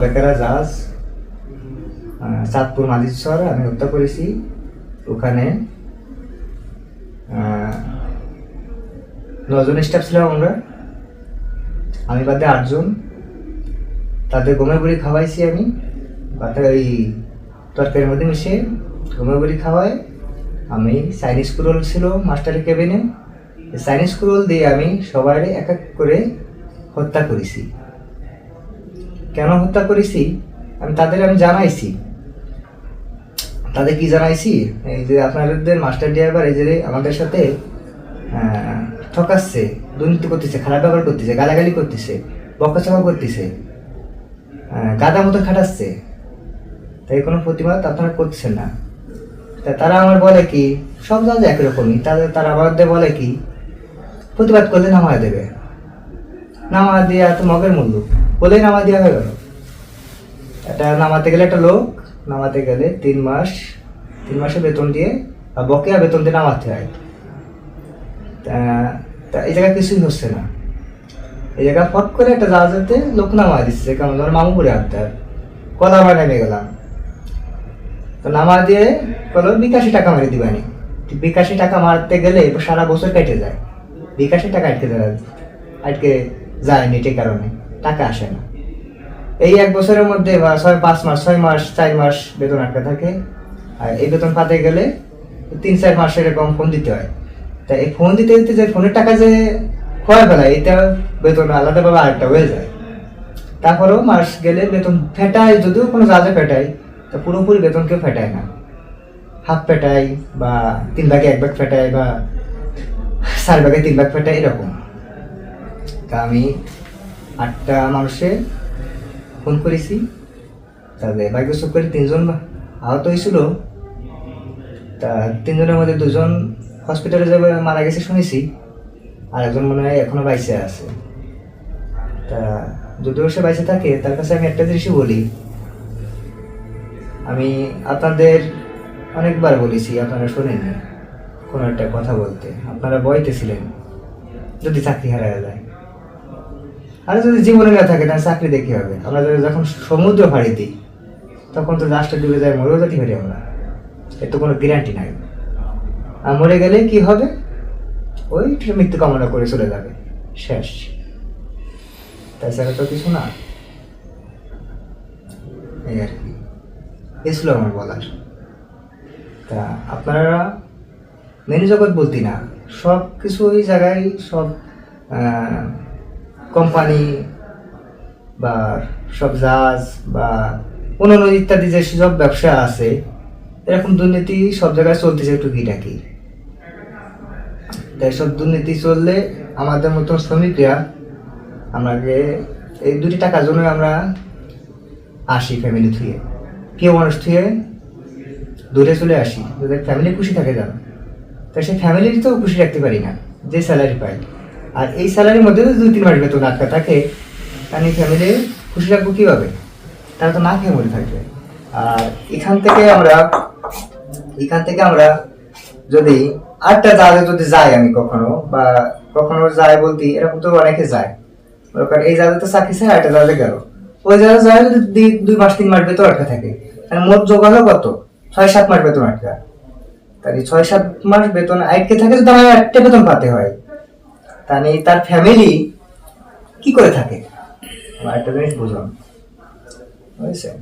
বেকারা জাহাজ চাঁদপুর মালিশ্বর আমি হত্যা করেছি। ওখানে নজন স্টাফ ছিলাম আমরা। আমি বাদে আটজন। তাদের গমের বড়ি খাওয়াইছি আমি। বাদে ওই তরকারির মধ্যে মিশিয়ে গমের বড়ি খাওয়াই। আমি চাইনিজ কুরোল ছিল মাস্টারের কেবিনে চাইনিজ কুরোল দিয়ে আমি সবাই এক এক করে হত্যা করেছি। কেন হত্যা করেছি? আমি তাদের আমি জানাইছি। তাদের কি জানাইছি? এই যে আপনাদের মাস্টার ড্রাইভার এই যে আমাদের সাথে ঠকাচ্ছে, দুর্নীতি করতেছে, খারাপ ব্যবহার করতেছে, গালাগালি করতেছে বকাচকা করতেছে গাদা মতো খাটাচ্ছে। তাই কোনো প্রতিবাদ আপনারা করছেন না। তা তারা আমার বলে কি, সব জায়গায় একরকমই তাদের তারা আমাদের বলে কি, প্রতিবাদ করলে নামা দেবে। নামা দিয়ে এত মগের মূল্য। বলেই নামা দেওয়া হয়ে গেল। এটা নামাতে গেলে একটা লোক, নামাতে গেলে তিন মাস, তিন মাসে বেতন দিয়ে বা বকেয়া বেতন দিয়ে নামাতে হয়। তা- এই জায়গায় কিছুই হচ্ছে না। এই জায়গা ফট করে একটা জাহাজেতে লোক নামা দিচ্ছে, কারণ ধর মামু করে আনতে কলা আমার নেমে গেলাম। তো নামা দিয়ে বলো বিকাশি টাকা মারি দিবানি। বিকাশি টাকা মারতে গেলে সারা বছর কেটে যায়। বিকাশি টাকা আটকে যায় আটকে যায় নেটের কারণে। টাকা আসে না। এই এক বছরের মধ্যে বা ছয়, পাঁচ মাস, ছয় মাস, চার মাস বেতন আটকে থাকে। আর এই বেতন পাতে গেলে তিন, চার মাস এরকম ফোন দিতে হয়। তা এই ফোন দিতে দিতে যে ফোনের টাকা যে খোয়া ফেলায় এটা বেতন আলাদাভাবে আরেকটা হয়ে যায়। তারপরেও মাস গেলে বেতন ফেটায়, যদিও কোনো জাহাজে ফেটায়, তা পুরোপুরি বেতন কেউ ফেটায় না। হাফ ফেটায় বা তিন ভাগে এক ভাগ ফেটায় বা চার ভাগে তিন ভাগ ফেটায় এরকম। তা আমি আটটা মানুষের ফোন করেছি। তাদের বাইকে করে তিনজন আহত হয়েছিল। তা তিনজনের মধ্যে দুজন হসপিটালে যাবে মারা গেছে শুনেছি। আর একজন মনে হয় এখনও বাইসে আছে। তা যদিও সে বাইসে থাকে, তার কাছে আমি একটা জিনিসই বলি। আমি আপনাদের অনেকবার বলেছি, আপনারা শোনেননি কোনো একটা কথা বলতে। আপনারা বইতেছিলেন যদি চাকরি হারা যায়। আর যদি জীবনে না থাকে, তাহলে চাকরি দেখি হবে। আমরা যখন সমুদ্র ফাড়ি দিই, তখন তো রাষ্ট্র ডুবে যায়, মরেও যেতে পারি আমরা। এর তো কোনো গ্যারান্টি নাই। আর মরে গেলে কি হবে? ওই মৃত্যু কামনা করে চলে যাবে। শেষ। তাছাড়া তো কিছু না। এই আর কি। এ ছিল আমার বলার। তা আপনারা মেনু জগৎ বলতি না সব কিছু ওই জায়গায় সব কোম্পানি বা সব জাহাজ বা অন্যান্য ইত্যাদি যে সব ব্যবসা আছে, এরকম দুর্নীতি সব জায়গায় চলতেছে একটু কি টুকিটাকি তাই সব দুর্নীতি চললে আমাদের মতো শ্রমিকরা, আমাকে এই দুটি টাকার জন্য আমরা আসি ফ্যামিলি থুয়ে। প্রিয় মানুষ থুয়ে দূরে চলে আসি যাদের ফ্যামিলি খুশি থাকে যেন। তাই সেই ফ্যামিলির তো খুশি রাখতে পারি না, যে স্যালারি পাই আর এই স্যালারির মধ্যে যদি দুই তিন মাস বেতন আটকা থাকে। তাহলে ফ্যামিলি খুশি রাখব কীভাবে? তারা তো না খেয়ে মরে থাকবে। আর এখান থেকে আমরা, এখান থেকে আমরা যদি আটটা জাহাজে যদি যাই আমি কখনো, বা কখনো যাই বলতে এরকম তো অনেকে যায়। করেন এই জাহাজে তো চাকরি চাই আটটা জাহাজে গেল। ওই জাহাজে যায় যদি দুই- মাস, তিন মাস বেতন আটকা থাকে। তাহলে মোট যোগালো কত? ছয় সাত মাস বেতন আটকা। তাহলে ছয় সাত মাস বেতন আটকে থাকে যদি আমার একটা বেতন পাতে হয়। তাহলে তার ফ্যামিলি কি করে থাকে? একটা জিনিস বুঝলাম বুঝছেন?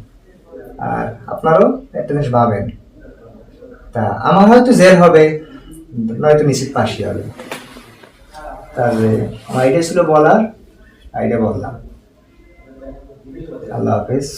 আর আপনারও একটা জিনিস ভাবেন। তা আমার হয়তো জেল হবে, নয়তো নিশ্চিত ফাঁসি হবে। তাহলে আমার আইডিয়া ছিল বলার আইডিয়া বললাম। আল্লাহ হাফেজ।